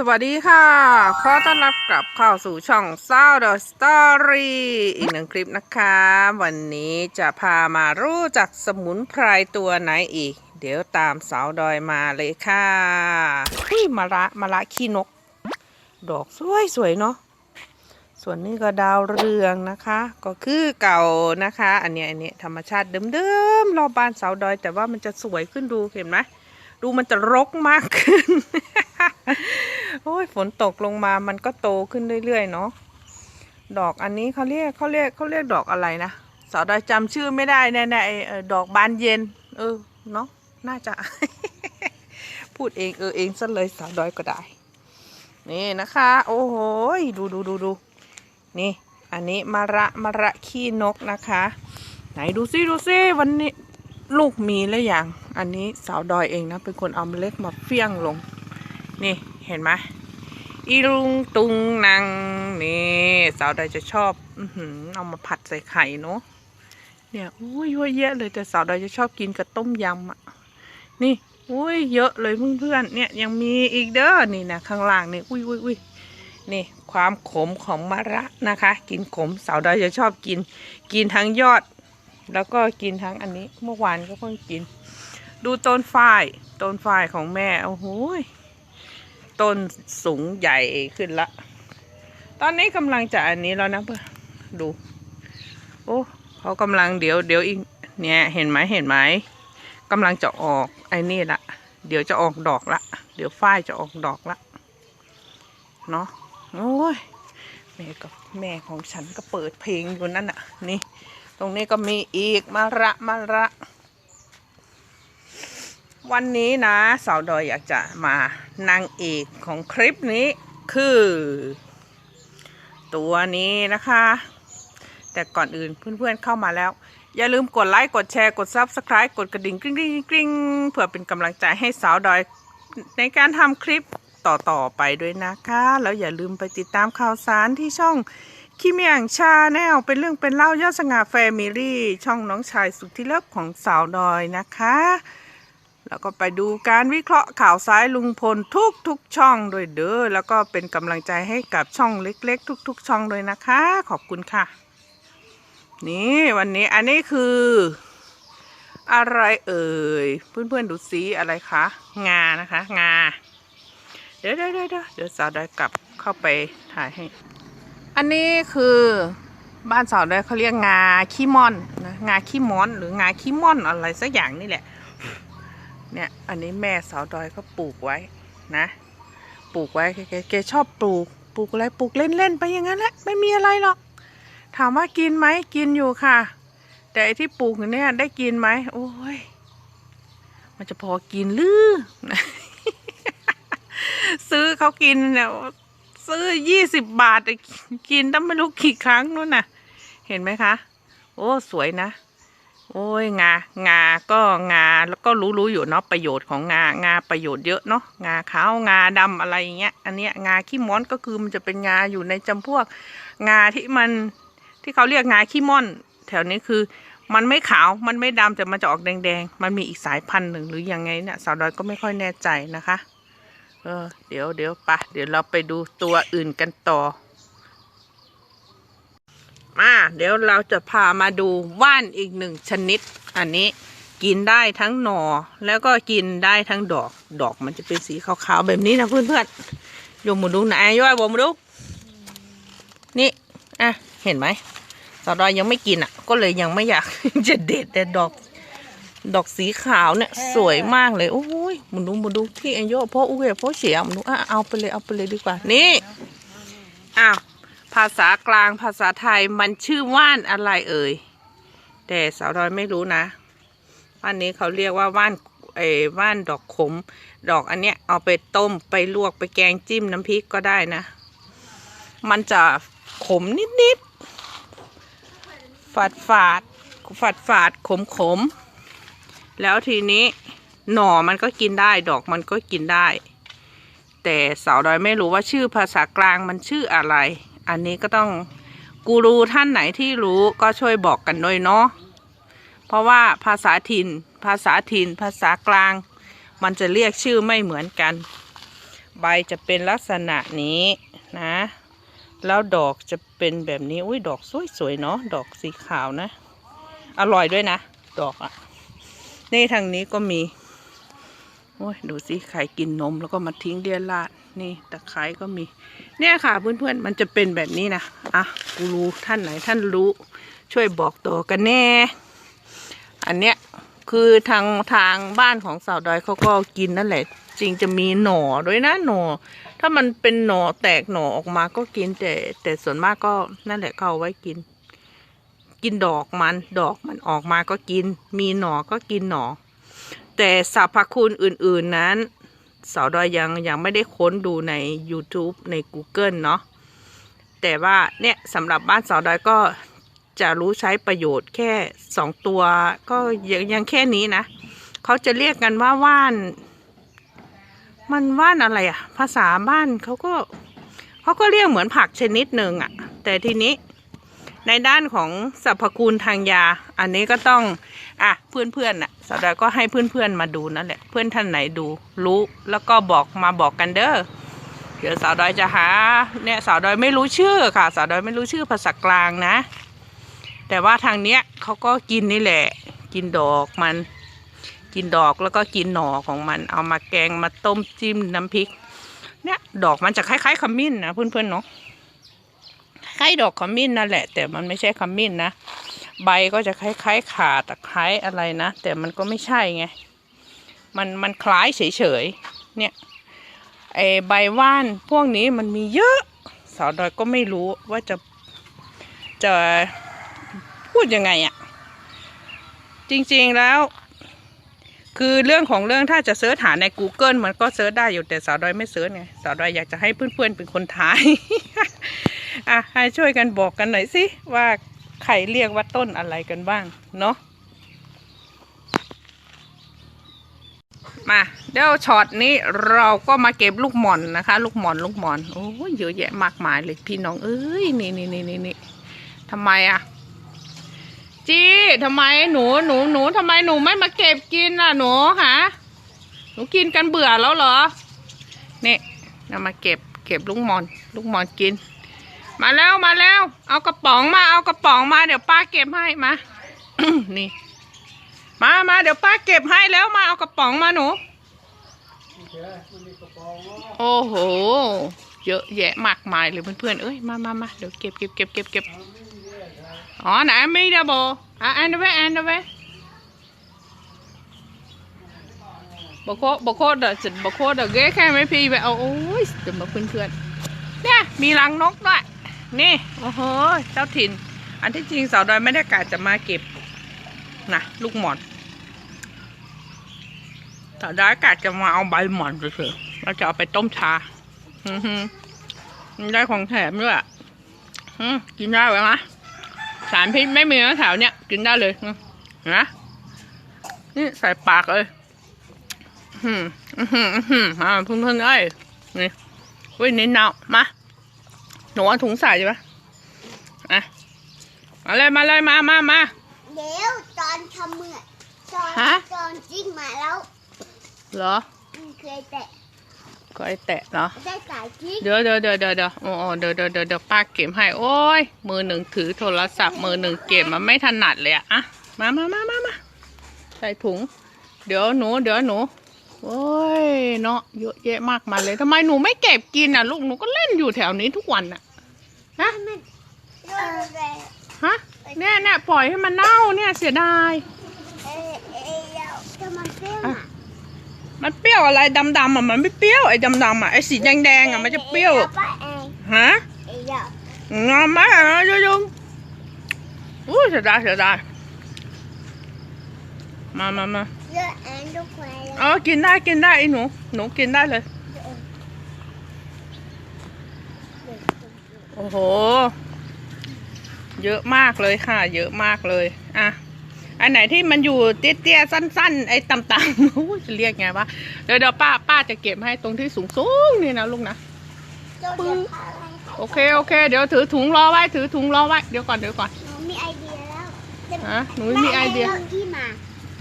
สวัสดีค่ะ ขอต้อนรับกลับเข้าสู่ช่อง s o u t h Story อีกหนึ่งคลิปนะคะ วันนี้จะพามารู้จักสมุนไพรตัวไหนอีก เดี๋ยวตามสาวดอยมาเลยค่ะอุ้ยมะระมะระขี้นก ดอกสวยสวยเนาะ ส่วนนี้ก็ดาวเรืองนะคะ ก็คือเก่านะคะ อันนี้อันนี้ธรรมชาติเดิมๆรอบบ้านสาวดอย แต่ว่ามันจะสวยขึ้นดูเห็นไหม ดูมันจะรกมากขึ้น โอ้ยฝนตกลงมามันก็โตขึ้นเรื่อยๆเนาะดอกอันนี้เขาเรียกเขาเรียกเขาเรียกดอกอะไรนะสาวดอยจำชื่อไม่ได้แน่ๆดอกบานเย็น เออเนาะน่าจะ พูดเองเออเองซะเลยสาวดอยก็ได้ นี่นะคะ โอ้โหดูดูดูดูนี่ อันนี้มะระมะระขี้นกนะคะ ไหนดูซิดูซิวันนี้ลูกมีแล้วอย่าง อันนี้สาวดอยเองนะ เป็นคนเอาเมล็ดมาเฟี้ยงลง นี่เห็นไหมอีลุงตุงนางนี่สาวดอยจะชอบอือหือเอามาผัดใส่ไข่เนาะเนี่ยอุ้ยเยอะแยะเลยแต่สาวดอยจะชอบกินกับต้มยำอะนี่อุ้ยเยอะเลยเพื่อนๆเนี่ยยังมีอีกเด้อนี่นะข้างล่างนี่อุ้ยอุ้ยอุ้ยนี่ความขมของมะระนะคะ กินขมสาวดอยจะชอบกิน กินทั้งยอด แล้วก็กินทั้งอันนี้เมื่อวานก็เพิ่งกิน ดูต้นฝ้ายต้นฝ้ายของแม่โอ้โหยต้นสูงใหญ่ขึ้นละ ตอนนี้กำลังจะอันนี้แล้วนะเพื่อดู โอ้เขากำลังเดี๋ยวเดี๋ยวอีกเนี่ยเห็นไหมเห็นไหมกำลังจะออกไอ้นี่ละเดี๋ยวจะออกดอกละ เดี๋ยวฝ้ายจะออกดอกละเนาะโอ้ยแม่กับแม่ของฉันก็เปิดเพลงอยู่นั่นน่ะ นี่ ตรงนี้ก็มีอีกมะระมะระ วันนี้นะสาวดอยอยากจะมานางเอกของคลิปนี้คือ ตัวนี้นะคะ แต่ก่อนอื่นเพื่อนๆเข้ามาแล้ว อย่าลืมกดไลค์กดแชร์กด Subscribe กดกระดิ่งกริ๊งกริ๊งกริ๊งเพื่อเป็นกำลังใจให้สาวดอยในการทำคลิปต่อๆไปด้วยนะคะ แล้วอย่าลืมไปติดตามข่าวสารที่ช่องคิมอย่างชาแนลเป็นเรื่องเป็นเล่ายอดสง่าแฟมิลี่ ช่องน้องชายสุดที่เลิฟของสาวดอยนะคะ แล้วก็ไปดูการวิเคราะห์ข่าวซ้ายลุงพลทุกทุกช่องด้วยเด้อแล้วก็เป็นกำลังใจให้กับช่องเล็ก ๆ ทุก ๆ ช่องด้วยนะคะ ขอบคุณค่ะ นี่วันนี้อันนี้คือ อะไรเอ่ยเพื่อนๆดูสีอะไรคะงานะคะ งา เดี๋ยวเดี๋ยวเดี๋ยวเดี๋ยวสาวไดอยกลับเข้าไปถ่ายให้ อันนี้คือบ้านสาวได้เขาเรียกงาขี้ม่อนนะงาขี้ม้อนหรืองาขี้ม่อนอะไรสักอย่างนี่แหละ เนี่ยอันนี้แม่สาวดอยเขาปลูกไว้นะ ปลูกไว้แกแกแกชอบปลูกปลูกอะไรปลูกเล่นๆไปอย่างนั้นแหละไม่มีอะไรหรอก ถามว่ากินไหมกินอยู่ค่ะ แต่ไอที่ปลูกเนี่ยได้กินไหมโอ้ยมันจะพอกินหรือซื้อเขากินเนี่ยซื้อยี่สิบบาทกินตั้งไม่รู้กี่ครั้งนู่นน่ะ เห็นไหมคะ โอ้ สวยนะ โอ้ยงางาก็งาแล้วก็รู้รู้อยู่เนาะประโยชน์ของงางาประโยชน์เยอะเนาะงาขาวงาดำอะไรอย่างเงี้ยอันเนี้ยงาขี้ม้อนก็คือมันจะเป็นงาอยู่ในจำพวก งาที่มันที่เขาเรียกงาขี้ม่อน แถวนี้คือมันไม่ขาวมันไม่ดำแต่มันจะออกแดงๆ มันมีอีกสายพันธุ์หนึ่งหรือยังไงเนี่ยสาวดอยก็ไม่ค่อยแน่ใจนะคะ เออเดี๋ยวเดี๋ยวปะเดี๋ยวเราไปดูตัวอื่นกันต่อ มาเดี๋ยวเราจะพามาดูว่านอีกหนึ่งชนิด อันนี้กินได้ทั้งหน่อแล้วก็กินได้ทั้งดอก ดอกมันจะเป็นสีขาวๆแบบนี้นะเพื่อนๆโยมมาดูนะไอ้ย่อยบอกมาดูนี่อะเห็นไหมสาวดอยยังไม่กินอะ ก็เลยยังไม่อยากจะเด็ดแต่ดอก ดอกสีขาวเนี่ย สวยมากเลยโอ้ยมันดูมันดูที่อันโยพ่ออุ้ยพ่อเสียมันดูอะเอาไปเลยเอาไปเลยดีกว่านี่อ้าว ภาษากลางภาษาไทยมันชื่อว่านอะไรเอ่ย แต่สาวดอยไม่รู้นะ ว่านนี้เขาเรียกว่าว่านเอ้ว่านดอกขม ดอกอันเนี้ยเอาไปต้มไปลวกไปแกงจิ้มน้ำพริกก็ได้นะ มันจะขมนิดๆ ฝาดฝาดฝาดฝาดขมขม แล้วทีนี้หน่อมันก็กินได้ ดอกมันก็กินได้ แต่สาวดอยไม่รู้ว่าชื่อภาษากลางมันชื่ออะไร อันนี้ก็ต้องกูรูท่านไหนที่รู้ก็ช่วยบอกกันด้วยเนาะเพราะว่าภาษาถิ่น ภาษาถิ่น ภาษากลาง มันจะเรียกชื่อไม่เหมือนกัน ใบจะเป็นลักษณะนี้นะ แล้วดอกจะเป็นแบบนี้อุ้ยดอกสวยๆเนาะดอกสีขาวนะ อร่อยด้วยนะ ดอกอะ่ะนี่ทางนี้ก็มีโอ้ยดูสิใครกินนมแล้วก็มาทิ้งเดียราด นี่ตะไคร้ก็มี เนี่ยค่ะเพื่อนๆมันจะเป็นแบบนี้นะอะกูรู้ท่านไหนท่านรู้ ช่วยบอกต่อกันแน่ อันเนี้ยคือทางทางบ้านของสาวดอยเขาก็กินนั่นแหละ จริงจะมีหน่อด้วยนะหน่อ ถ้ามันเป็นหน่อแตกหน่อออกมาก็กินแต่ แต่ส่วนมากก็นั่นแหละเขาเอาไว้กิน กินดอกมันดอกมันออกมาก็กิน มีหน่อก็กินหน่อแต่สรรพคุณอื่น ๆนั้น สาวดอยยังยังไม่ได้ค้นดูใน YouTube ใน Google เนาะแต่ว่าเนี่ยสำหรับบ้านสาวดอยก็จะรู้ใช้ประโยชน์แค่สองตัว ก็ยังยังแค่นี้นะเขาจะเรียกกันว่าว่าน มันว่านอะไรอะภาษาบ้านเขาก็เขาก็เรียกเหมือนผักชนิดหนึ่งอะแต่ทีนี้ในด้านของสรรพคุณทางยา อันนี้ก็ต้อง อะเพื่อนๆน่ะสาวดอยก็ให้เพื่อนๆมาดูนั่นแหละ เพื่อนท่านไหนดูรู้แล้วก็บอกมาบอกกันเด้อเดี๋ยวสาวดอยจะหาเนี่ยสาวดอยไม่รู้ชื่อค่ะ สาวดอยไม่รู้ชื่อภาษากลางนะ แต่ว่าทางเนี้ยเขาก็กินนี่แหละ กินดอกมัน กินดอกแล้วก็กินหน่อของมัน เอามาแกงมาต้มจิ้มน้ำพริก เนี่ยดอกมันจะคล้ายๆขมิ้นนะเพื่อนๆเนาะคล้ายดอกขมิ้นนั่นแหละ แต่มันไม่ใช่ขมิ้นนะ ใบก็จะคล้ายๆขาตะไคร้อะไรนะ แต่มันก็ไม่ใช่ไง มันมันคล้ายเฉยๆ เนี่ยไอใบว่านพวกนี้มันมีเยอะสาวดอยก็ไม่รู้ว่าจะจะพูดยังไงอะ่ะ จริงๆแล้ว คือเรื่องของเรื่องถ้าจะเสิร์ชหาใน Google มันก็เสิร์ชได้อยู่แต่สาวดอยไม่เสิร์ชไงสาวดอยอยากจะให้เพื่อนๆเป็นคนทาย อะให้ช่วยกันบอกกันหน่อยสิว่า ใครเรียกว่าต้นอะไรกันบ้าง เนาะมาเดี๋ยวช็อตนี้เราก็มาเก็บลูกหม่อนนะคะ ลูกหม่อนลูกหม่อนโอ้ยเยอะแยะมากมายเลยพี่น้องเอ้ยนี่นี่นี่นี่นี่ทำไมอะจีทำไมหนูหนูหนูทำไมหนูไม่มาเก็บกินล่ะหนูฮะหนูกินกันเบื่อแล้วเหรอนี่เรามาเก็บเก็บลูกหมอน ลูกหมอนกิน มาแล้วมาแล้ว เอากระป๋องมาเอากระป๋องมาเดี๋ยวป้าเก็บให้มานี่ มามาเดี๋ยวป้าเก็บให้แล้วมาเอากระป๋องมาหนูโอ้โห เยอะแยะมากมายเลยเพื่อนๆเอ้ยมามามาเดี๋ยวเก็บเก็บเก็บเก็บเก็บอ๋อไหนไม่ได้บอะอันเดอร์เวอันเดอร์เวบกโคบกโคเดี๋ยวจะบกโคเดี๋ยวเก๊แค่ไม่พีไปเอาโอ้ยเดี๋ยวมาเพื่อนๆเนี่ยมีรังนกด้วย นี่ โอ้โห เจ้าถิ่น อันที่จริงสาวดอยไม่ได้กะจะมาเก็บนะลูกหมอนสาวดอยกะจะมาเอาใบหมอนเฉยๆแล้วจะเอาไปต้มชาอือฮึมันได้ของแถมด้วยอะอืมกินได้ไหมะสารพิษไม่มีนะแถวเนี้ยกินได้เลยนไหมนี่ใส่ปากเลยอืมอืมอืมอืมอ่าเพื่อนๆเอ้ยนี่ว้ยเน้นเนามา หนูเอาถุงใส่ใช่ปะอะ มาเลยมาเลยมามามาเดี๋ยวตอนทำเมื่อตอนฮะตอนจิ้งมาแล้วเหรอมันเคยแตะก็ไอแตะเหรอได้สายจิ้งเดี๋ยวเดี๋ยวเดี๋ยวเดี๋ยวเดี๋ยวโอ้โอ้เดี๋ยวเดี๋ยวเดี๋ยวเดี๋ยวป้าเก็บให้ โอ้ย มือหนึ่งถือโทรศัพท์มือหนึ่งเก็บมันไม่ถนัดเลยอะอะมามามามามาใส่ถุง เดี๋ยวหนู เดี๋ยวหนู โอ้ยเนาะเยอะแยะมากมายเลยทำไมหนูไม่เก็บกินอะ ลูกหนูก็เล่นอยู่แถวนี้ทุกวันอะฮะฮะเนี่ยเนี่ยปล่อยให้มันเน่าเนี่ยเสียดายมันเปรี้ยวอะไรดำๆอะมันไม่เปรี้ยวไอ้ดำๆอะไอ้สีแดงๆอะมันจะเปรี้ยวฮะงามมากนะยุ่งอู้เสียดายเสียดาย มามามาเดี๋ยวเองทุกคนเลยเออกินได้กินได้ไอ้หนู หนูกินได้เลย โอ้โห เยอะมากเลยค่ะ เยอะมากเลย อะ อันไหนที่มันอยู่เตี้ยๆสั้น ๆ ไอ้ต่ำๆโอ้ยจะเรียกไงวะ เดี๋ยวเดี๋ยวป้าป้าจะเก็บให้ตรงที่สูงๆนี่นะลูกนะเดี๋ยวเดี๋ยวพาไปโอเคโอเค เดี๋ยวถือถุงรอไว้ถือถุงรอไว้ เดี๋ยวก่อนเดี๋ยวก่อน หนูมีไอเดียแล้วฮะหนูมีไอเดียแม่ที่มา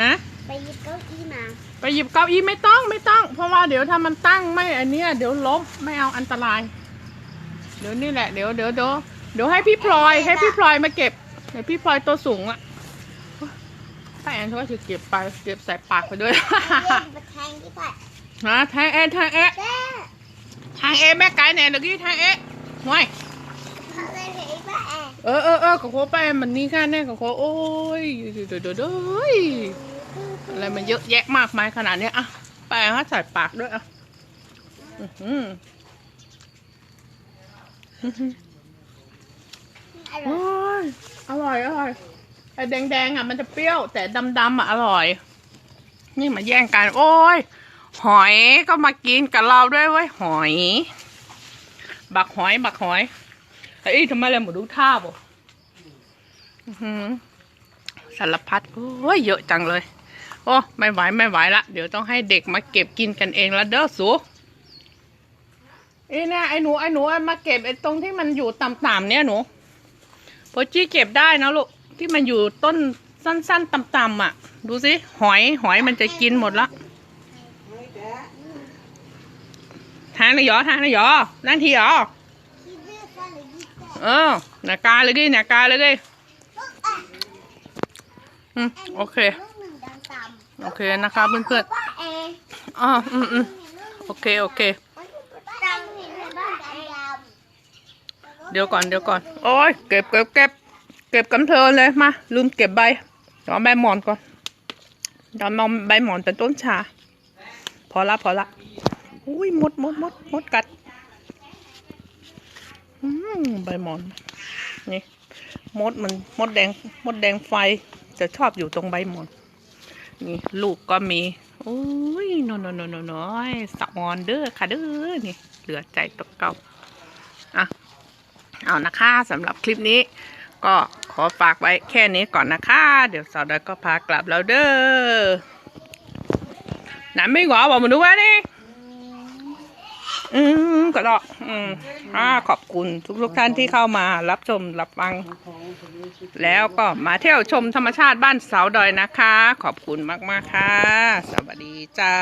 ฮะ ไปหยิบเก้าอี้มา ไปหยิบเก้าอี้ไม่ต้องไม่ต้อง เพราะว่าเดี๋ยวถ้ามันตั้งไม่อันเนี้ยเดี๋ยวล้มไม่เอาอันตราย เดี๋ยวนี่แหละเดี๋ยวเดี๋ยวเดี๋ยวเดี๋ยวให้พี่พลอยให้พี่พลอยมาเก็บเดี๋ยวพี่พลอยตัวสูงอะถ้าแอนเขาก็จะเก็บไปเก็บใส่ปากไปด้วยเล่นมาแทงที่ปัดนะแทงเอะแทงเอะแม่แทงเอะแม่ไก่เนี่ยเดี๋ยวกี้แทงเอะห่วย เขาเลยเห็นว่าแอเออเออเอโคไปมันนี่ค่เนี่ยกับโคโอ้ยเดี๋ยวเดี๋ยวเดี๋ยวอะไรมันเยอะแยะมากมายขนาดเนี้ยอะไปฮะใส่ปากด้วยอะอื้อร่อยยอร่อยอร่อยไอ้แดงๆอะมันจะเปรี้ยว แต่ดำๆอะอร่อย นี่มาแย่งกัน โอ้ยหอยก็มากินกับเราด้วยเว้ยหอย บักหอยบักหอย ไอ้ยทำไมเลยหมดดูท่าบ่อื้อหือสารพัดโอ้ยเยอะจังเลย โอ้ไม่ไหวไม่ไหวละ เดี๋ยวต้องให้เด็กมาเก็บกินกันเองละเด้อสูไอ้เนี่ยไอ้หนูไอ้หนูมาเก็บไอ้ตรงที่มันอยู่ต่ำๆเนี่ยหนูโปจี้เก็บได้นะลูกที่มันอยู่ต้นสั้น ๆต่ำๆอะ ดูสิหอยหอยมันจะกินหมดละทางเลยเหรอทางเลยเหรอนั่นทีเหรอ คิดเรื่องกันหรื อยิ่งแต่เออหนากาเลยดิหนากาเลยดิอืมโอเคลูกหนึ่งดังต่ำโอเคนะคะเพื่อนว่าแอนๆอ๋ออืมอืมโอเคโอเคดังเห็นเลยว่าแอนดเดี๋ยวก่อนเดี๋ยวก่อน โอ้ยเก็บเก็บเก็บเก็บกันเพลินเลยมาลืมเก็บใบเดี๋ยวเอาใบหมอนก่อนเดี๋ยวเอาใบหมอนเป็นต้นชา พอละพอละอุ้ยมดมดมดมดกัดอืม ใบหมอน นี่ มดมันมดแดง มดแดงไฟจะชอบอยู่ตรงใบหมอน นี่ ลูกก็มีโอ้ยนนนนนนนอยสะออนเด้อค่ะเด้อนี่ เหลือใจตกเก่าอะเอานะคะสำหรับคลิปนี้ ก็ขอฝากไว้แค่นี้ก่อนนะคะ เดี๋ยวสาวดอยก็พากลับแล้วเด้อหนไม่หงอบอกมาดูว่านี่ อืมก็ดอกอืมอ่าขอบคุณทุกทุกท่านที่เข้ามารับชมรับฟัง แล้วก็มาเที่ยวชมธรรมชาติบ้านเสาดอยนะคะ ขอบคุณมาก ๆ ค่ะ สวัสดีเจ้า